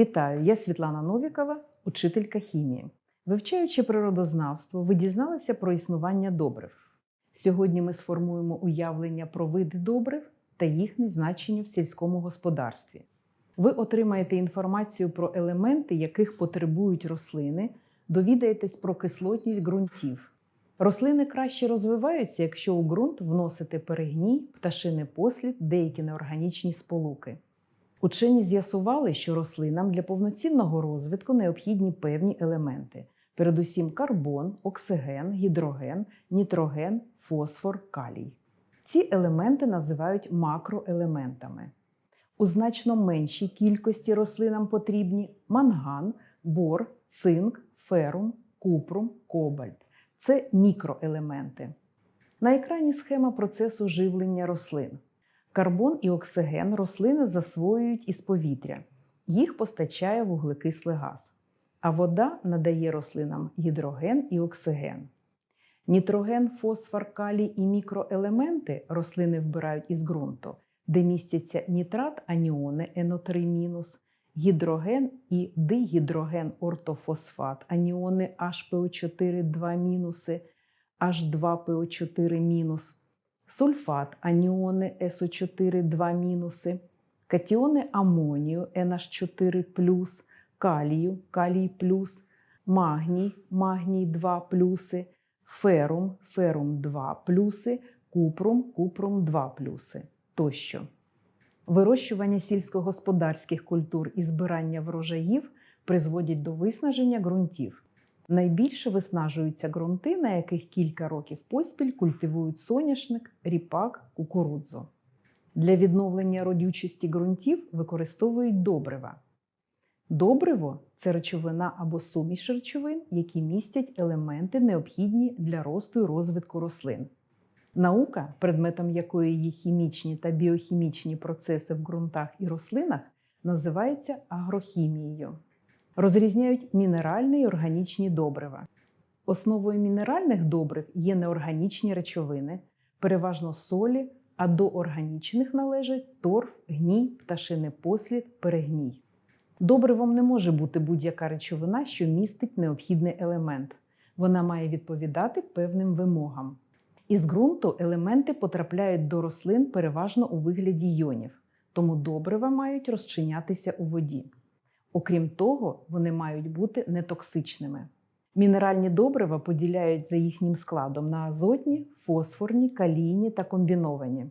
Вітаю, я Світлана Новікова, учителька хімії. Вивчаючи природознавство, ви дізналися про існування добрив. Сьогодні ми сформуємо уявлення про види добрив та їхнє значення в сільському господарстві. Ви отримаєте інформацію про елементи, яких потребують рослини, довідаєтесь про кислотність ґрунтів. Рослини краще розвиваються, якщо у ґрунт вносити перегній, пташиний послід, деякі неорганічні сполуки. Учені з'ясували, що рослинам для повноцінного розвитку необхідні певні елементи, передусім карбон, оксиген, гідроген, нітроген, фосфор, калій. Ці елементи називають макроелементами. У значно меншій кількості рослинам потрібні манган, бор, цинк, ферум, купрум, кобальт. Це мікроелементи. На екрані схема процесу живлення рослин. Карбон і оксиген рослини засвоюють із повітря. Їх постачає вуглекислий газ. А вода надає рослинам гідроген і оксиген. Нітроген, фосфор, калій і мікроелементи рослини вбирають із ґрунту, де містяться нітрат аніони НО3-, гідроген і дигідроген ортофосфат аніони HPO4 2 H2PO4 сульфат аніони СО4 2 катіони амонію NH4 калію, калій плюс, магній, магній 2 плюси, ферум, ферум 2 плюси, купрум, купрум 2 плюси тощо. Вирощування сільськогосподарських культур і збирання врожаїв призводять до виснаження ґрунтів. Найбільше виснажуються ґрунти, на яких кілька років поспіль культивують соняшник, ріпак, кукурудзу. Для відновлення родючості ґрунтів використовують добрива. Добриво це речовина або суміш речовин, які містять елементи, необхідні для росту і розвитку рослин. Наука, предметом якої є хімічні та біохімічні процеси в ґрунтах і рослинах, називається агрохімією. Розрізняють мінеральні і органічні добрива. Основою мінеральних добрив є неорганічні речовини, переважно солі, а до органічних належать торф, гній, пташиний послід, перегній. Добривом не може бути будь-яка речовина, що містить необхідний елемент. Вона має відповідати певним вимогам. Із ґрунту елементи потрапляють до рослин переважно у вигляді йонів, тому добрива мають розчинятися у воді. Окрім того, вони мають бути нетоксичними. Мінеральні добрива поділяють за їхнім складом на азотні, фосфорні, калійні та комбіновані.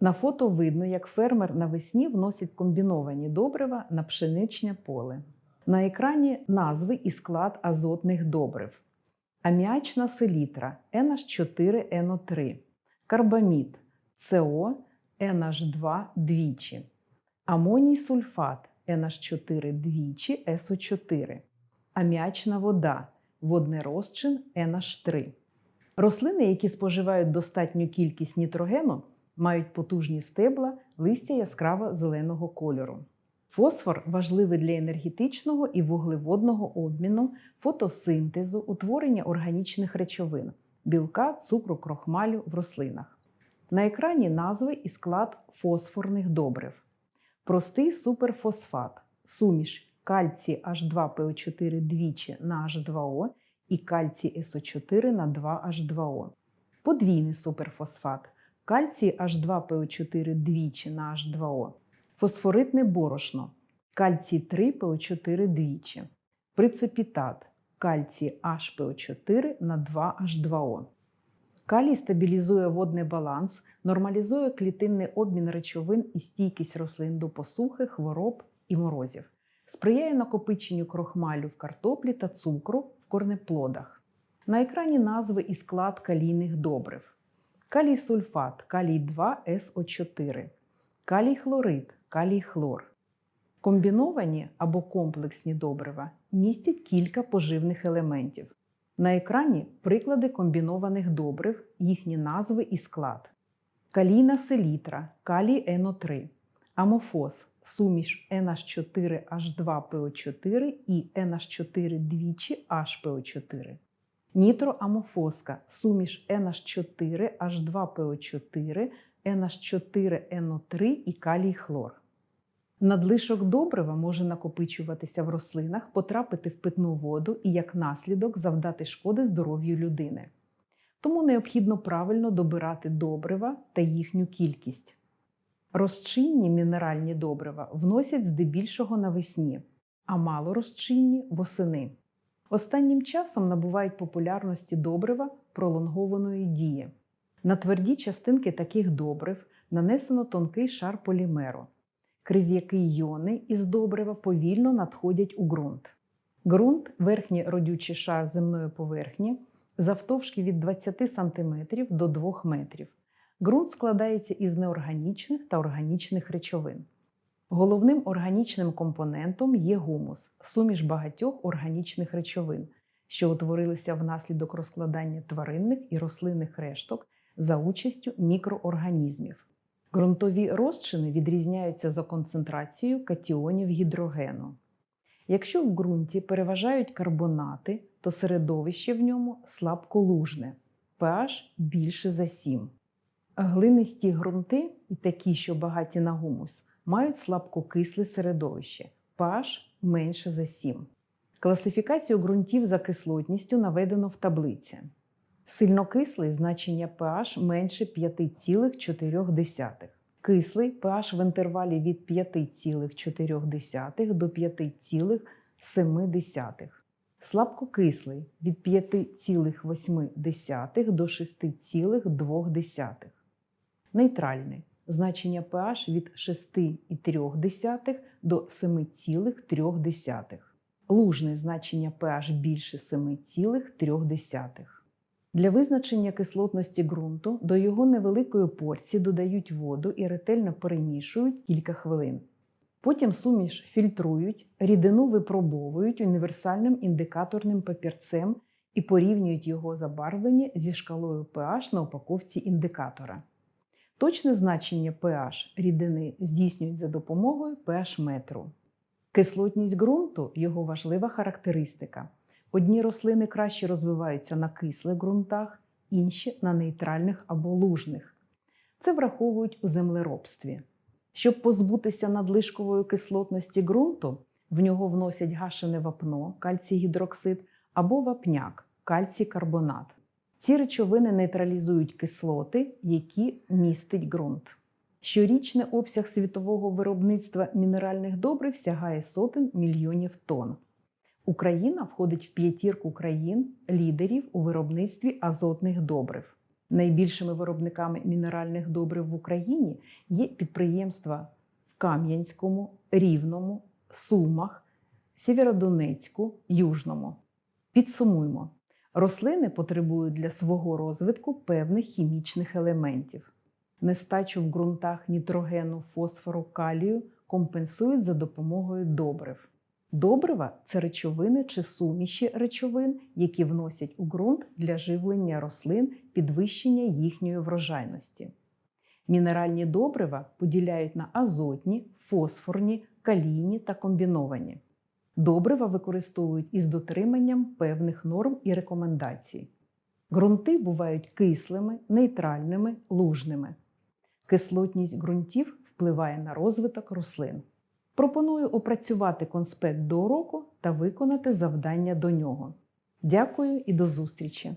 На фото видно, як фермер навесні вносить комбіновані добрива на пшеничне поле. На екрані назви і склад азотних добрив: аміачна селітра NH4NO3, карбамід СО NH2 двічі, амоній сульфат NH4 двічі СО4, аміачна вода, водний розчин NH3. Рослини, які споживають достатню кількість нітрогену, мають потужні стебла, листя яскраво зеленого кольору. Фосфор важливий для енергетичного і вуглеводного обміну, фотосинтезу, утворення органічних речовин, білка, цукру, крохмалю в рослинах. На екрані назви і склад фосфорних добрив. Простий суперфосфат, суміш кальцій H2PO4 двічі на H2O і кальцій СО4 на 2H2O. Подвійний суперфосфат, кальцій H2PO4 двічі на H2O. Фосфоритне борошно, кальцій 3 ПО4 двічі. Прицепітат, кальцій HPO4 на 2H2O. Калій стабілізує водний баланс, нормалізує клітинний обмін речовин і стійкість рослин до посухи, хвороб і морозів, сприяє накопиченню крохмалю в картоплі та цукру в корнеплодах. На екрані назви і склад калійних добрив: калій сульфат, калій 2 СО4, калій хлорид, калій хлор. Комбіновані або комплексні добрива містять кілька поживних елементів. На екрані приклади комбінованих добрив, їхні назви і склад. Калійна селітра, калій НО3, амофос, суміш NH4H2PO4 і NH4 двічі HPO4. Нітроамофоска, суміш NH4H2PO4, NH4NO3 і калій хлор. Надлишок добрива може накопичуватися в рослинах, потрапити в питну воду і як наслідок завдати шкоди здоров'ю людини. Тому необхідно правильно добирати добрива та їхню кількість. Розчинні мінеральні добрива вносять здебільшого навесні, а малорозчинні восени. Останнім часом набувають популярності добрива пролонгованої дії. На тверді частинки таких добрив нанесено тонкий шар полімеру, крізь який йони із добрива повільно надходять у ґрунт. Ґрунт верхній родючий шар земної поверхні завтовшки від 20 см до 2 метрів. Ґрунт складається із неорганічних та органічних речовин. Головним органічним компонентом є гумус, суміш багатьох органічних речовин, що утворилися внаслідок розкладання тваринних і рослинних решток за участю мікроорганізмів. Ґрунтові розчини відрізняються за концентрацією катіонів гідрогену. Якщо в ґрунті переважають карбонати, то середовище в ньому слабколужне, pH більше за 7. Глинисті ґрунти, і такі, що багаті на гумус, мають слабкокисле середовище pH менше за 7. Класифікацію ґрунтів за кислотністю наведено в таблиці. Сильнокислий значення pH менше 5,4. Кислий pH в інтервалі від 5,4 до 5,7. Слабкокислий від 5,8 до 6,2. Нейтральний значення pH від 6,3 до 7,3. Лужний значення pH більше 7,3. Для визначення кислотності ґрунту до його невеликої порції додають воду і ретельно перемішують кілька хвилин. Потім суміш фільтрують, рідину випробовують універсальним індикаторним папірцем і порівнюють його забарвлення зі шкалою pH на упаковці індикатора. Точне значення pH рідини здійснюють за допомогою pH-метру. Кислотність ґрунту його важлива характеристика. Одні рослини краще розвиваються на кислих ґрунтах, інші на нейтральних або лужних. Це враховують у землеробстві. Щоб позбутися надлишкової кислотності ґрунту, в нього вносять гашене вапно, кальцій гідроксид або вапняк, кальцій карбонат. Ці речовини нейтралізують кислоти, які містить ґрунт. Щорічний обсяг світового виробництва мінеральних добрив сягає сотень мільйонів тонн. Україна входить в п'ятірку країн лідерів у виробництві азотних добрив. Найбільшими виробниками мінеральних добрив в Україні є підприємства в Кам'янському, Рівному, Сумах, Сєвєродонецьку, Южному. Підсумуймо, рослини потребують для свого розвитку певних хімічних елементів. Нестачу в ґрунтах нітрогену, фосфору, калію компенсують за допомогою добрив. Добрива це речовини чи суміші речовин, які вносять у ґрунт для живлення рослин, підвищення їхньої врожайності. Мінеральні добрива поділяють на азотні, фосфорні, калійні та комбіновані. Добрива використовують із дотриманням певних норм і рекомендацій. Ґрунти бувають кислими, нейтральними, лужними. Кислотність ґрунтів впливає на розвиток рослин. Пропоную опрацювати конспект до уроку та виконати завдання до нього. Дякую і до зустрічі!